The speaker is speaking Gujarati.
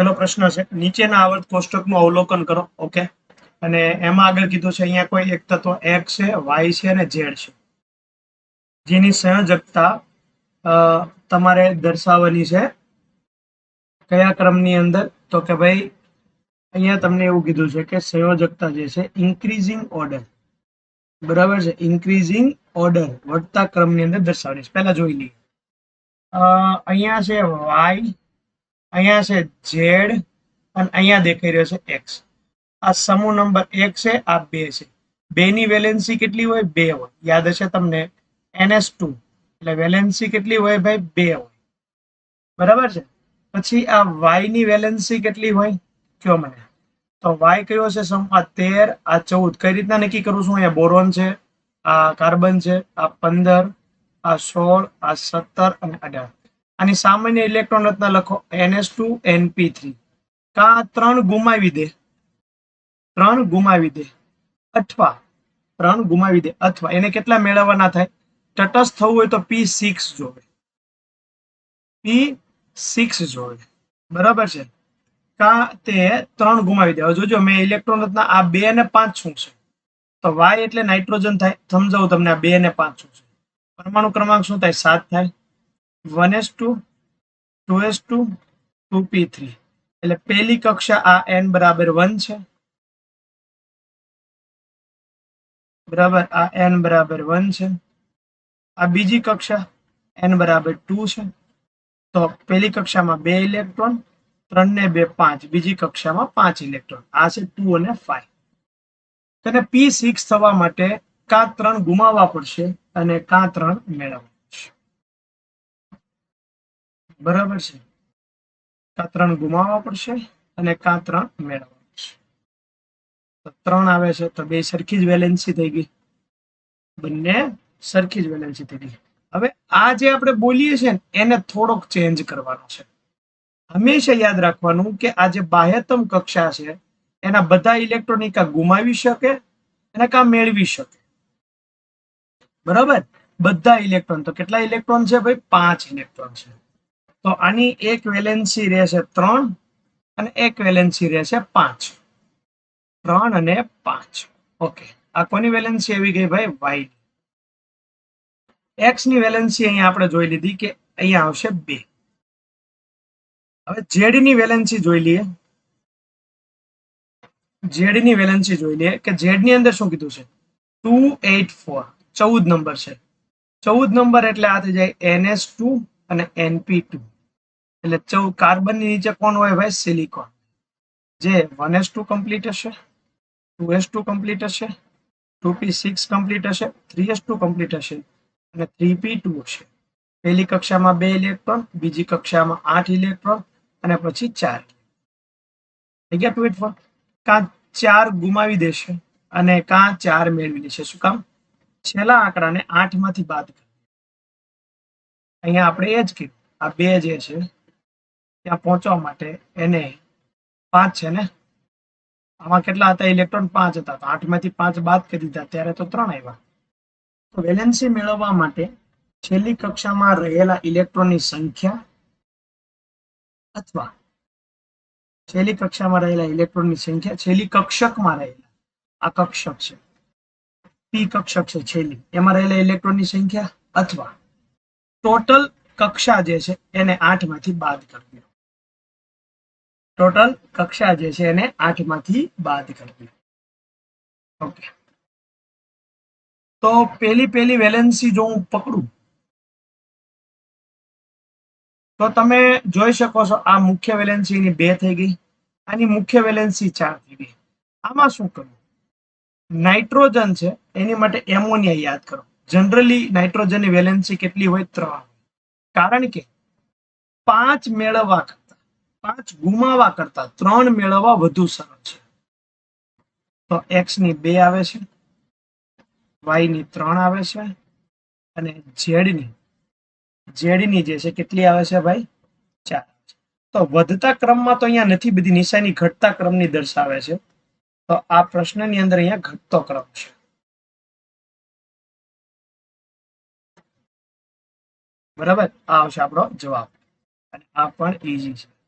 પેલો પ્રશ્ન છે, નીચેના આવર્ત કોષ્ટકનું અવલોકન કરો ઓકે અને એમાં આગળ કીધું છે, અહીંયા કોઈ એક તત્વ એક્સ છે વાય છે અને ઝેડ છે. જેની સંયોજકતા તમારે દર્શાવવાની છે, કયા ક્રમની અંદર? તો કે ભાઈ, અહીંયા તમને એવું કીધું છે કે સંયોજકતા જે છે ઇન્ક્રીઝિંગ ઓર્ડર બરાબર છે? ઇન્ક્રીઝિંગ ઓર્ડર વધતા ક્રમની અંદર દર્શાવવાની છે. પહેલા જોઈ લઈએ. અહીંયા છે વાય અહીંયા છે ઝેડ અને અહીંયા દેખાઈ રહ્યો છે એક્સ આ સમૂહ નંબર એક છે, આ બે છે. બેની વેલેન્સી કેટલી હોય? બે હોય. યાદ હશે તમને? એનએસ એટલે વેલેન્સી કેટલી હોય ભાઈ? બે હોય. બરાબર છે? પછી આ વાયની વેલેન્સી કેટલી હોય? કયો મને. તો વાય કયો છે સમ? આ તેર, આ ચૌદ. કઈ રીતના નક્કી કરું છું? અહીંયા બોરોન છે, આ કાર્બન છે, આ પંદર, આ સોળ, આ સત્તર અને અઢાર. આની સામાન્ય ઇલેક્ટ્રોન રચના લખો એનએસ ટુ એનપી થ્રી કા ત્રણ ગુમાવી દે? ત્રણ ગુમાવી દે. અથવા ત્રણ ગુમાવી દે. અથવા એને કેટલા મેળવવાના થાય? તટસ્થ થવું હોય તો પી સિક્સ જોવે પી સિક્સ જોવે બરાબર છે? કા તે ત્રણ ગુમાવી દે. હવે જોજો, મેં ઇલેક્ટ્રોન રચના આ બે અને પાંચ શું છે? તો વાય એટલે નાઇટ્રોજન થાય. સમજાવું તમને આ બે અને પાંચ શું છે? પરમાણુ ક્રમાંક શું થાય? સાત થાય. One S two two S two two P three. એટલે પહેલી કક્ષા આ n બરાબર વન છે. બરાબર આ n બરાબર 1 છે. આ બીજી કક્ષા એન બરાબર ટુ છે. તો પહેલી કક્ષામાં બે ઇલેક્ટ્રોન ત્રણ ને બે પાંચ. બીજી કક્ષામાં પાંચ ઇલેક્ટ્રોન. આ છે ટુ અને ફાઈવ તેને પી સિક્સ થવા માટે કા ત્રણ ગુમાવવા પડશે અને કા ત્રણ મેળવવા બરાબર છે? કા ત્રણ ગુમાવવા પડશે અને કા ત્રણ મેળવવા પડશે. તો ત્રણ આવે છે, તો બે સરખી જ વેલેન્સી થઈ ગઈ. બંને સરખી જ વેલેન્સી થઈ ગઈ. હવે આ જે આપણે બોલીએ છીએ એને થોડોક ચેન્જ કરવાનો છે. હંમેશા યાદ રાખવાનું કે આ જે બાહ્યતમ કક્ષા છે, એના બધા ઇલેક્ટ્રોનિક કા ગુમાવી શકે અને કા મેળવી શકે. બરાબર? બધા ઇલેક્ટ્રોન તો કેટલા ઇલેક્ટ્રોન છે ભાઈ? પાંચ ઇલેક્ટ્રોન છે. તો આની એક વેલેન્સી રહેશે ત્રણ અને એક વેલેન્સી રહેશે પાંચ. ત્રણ અને પાંચ. ઓકે. આ કોની વેલેન્સી આવી ગઈ ભાઈ? વાય એક્સની વેલેન્સી અહીંયા આપણે જોઈ લીધી કે અહીંયા આવશે બે. હવે ઝેડની વેલેન્સી જોઈ લઈએ. ઝેડની વેલેન્સી જોઈ લઈએ કે ઝેડની અંદર શું કીધું છે? ટુ એટ ફોર ચૌદ નંબર છે. ચૌદ નંબર એટલે આ થઈ જાય એનએસ ટુ અને એનપી ટુ એટલે ચૌદ કાર્બનની નીચે કોણ હોય ભાઈ? સિલિકોન જે વન એસ ટુ કમ્પ્લીટ હશે ટુ એસ ટુ કમ્પ્લીટ હશે ટુ પી સિક્સ કમ્પ્લીટ હશે થ્રી એસ ટુ કમ્પ્લીટ હશે અને થ્રી પી ટુ હશે. પહેલી કક્ષામાં બે ઇલેક્ટ્રોન બીજી કક્ષામાં આઠ ઇલેક્ટ્રોન અને પછી ચાર. થઈ ગયા ટુ ફોર કાં ચાર ગુમાવી દેશે અને કાં ચાર મેળવી લેશે? શું કામ? છેલ્લા આંકડાને આઠમાંથી બાદ કરી. અહીંયા આપણે એ જ કીધું. આ બે જે છે ત્યાં પહોંચવા માટે એને પાંચ છે ને? આમાં કેટલા હતા? ઇલેક્ટ્રોન પાંચ હતા. આઠમાંથી પાંચ બાદ કરી દીધા. ત્યારે તો ત્રણ આવ્યા. તો વેલેન્સી મેળવવા માટે છેલ્લી કક્ષામાં રહેલા ઇલેક્ટ્રોનની સંખ્યા અથવા છેલ્લી કક્ષામાં રહેલા ઇલેક્ટ્રોનની સંખ્યા છેલ્લી કક્ષકમાં રહેલા. આ કક્ષક છે. પી કક્ષક છે છેલ્લી. એમાં રહેલા ઇલેક્ટ્રોનની સંખ્યા અથવા ટોટલ કક્ષા જે છે એને આઠમાંથી બાદ કરવી ટોટલ કક્ષા જે છે એને આઠમાંથી બાદ કરવી. ઓકે. તો પેલી પેલી વેલેન્સી જો હું પકડું, તો તમે જોઈ શકો છો આ મુખ્ય વેલેન્સી બે થઈ ગઈ, આની મુખ્ય વેલેન્સી ચાર થઈ ગઈ. આમાં શું કરવું? નાઇટ્રોજન છે, એની માટે એમોનિયા યાદ કરો. જનરલી નાઇટ્રોજનની વેલેન્સી કેટલી હોય? ત્રણ. કારણ કે પાંચ મેળવવા પાંચ ગુમાવા કરતા ત્રણ મેળવવા વધુ સરળ છે. તો એક્સની બે આવે છે વાયની ત્રણ આવે છે અને ઝેડની ઝેડની જે છે કેટલી આવે છે ભાઈ? ચાર. તો વધતા ક્રમમાં તો અહીંયા નથી, બધી નિશાની ઘટતા ક્રમની દર્શાવે છે. તો આ પ્રશ્નની અંદર અહીંયા ઘટતો ક્રમ છે. બરાબર? આ આવશે આપણો જવાબ. અને આ પણ ઈઝી છે.